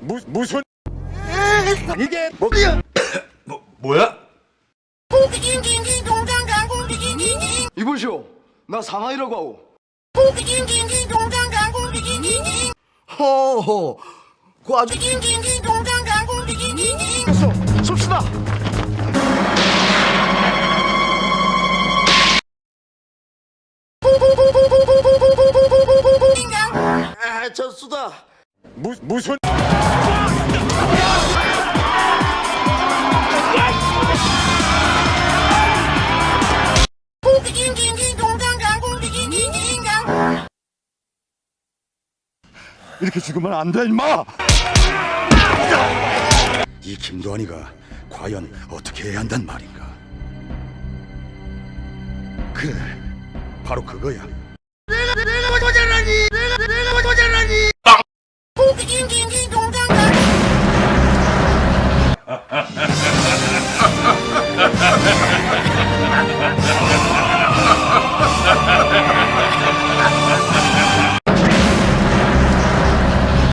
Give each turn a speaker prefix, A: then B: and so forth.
A: 무, 무슨 이게 뭐야?
B: 뭐, 뭐야?
C: 이보시오 나 상하이라고 하오 허허 그 아주 섭시다
D: 알찬수다. 무, 무슨...
A: 이렇게 죽으면 안 돼, 임마!
B: 이 김도환이가 과연 어떻게 해야 한단 말인가? 그래, 바로 그거야.
D: 내가, 내가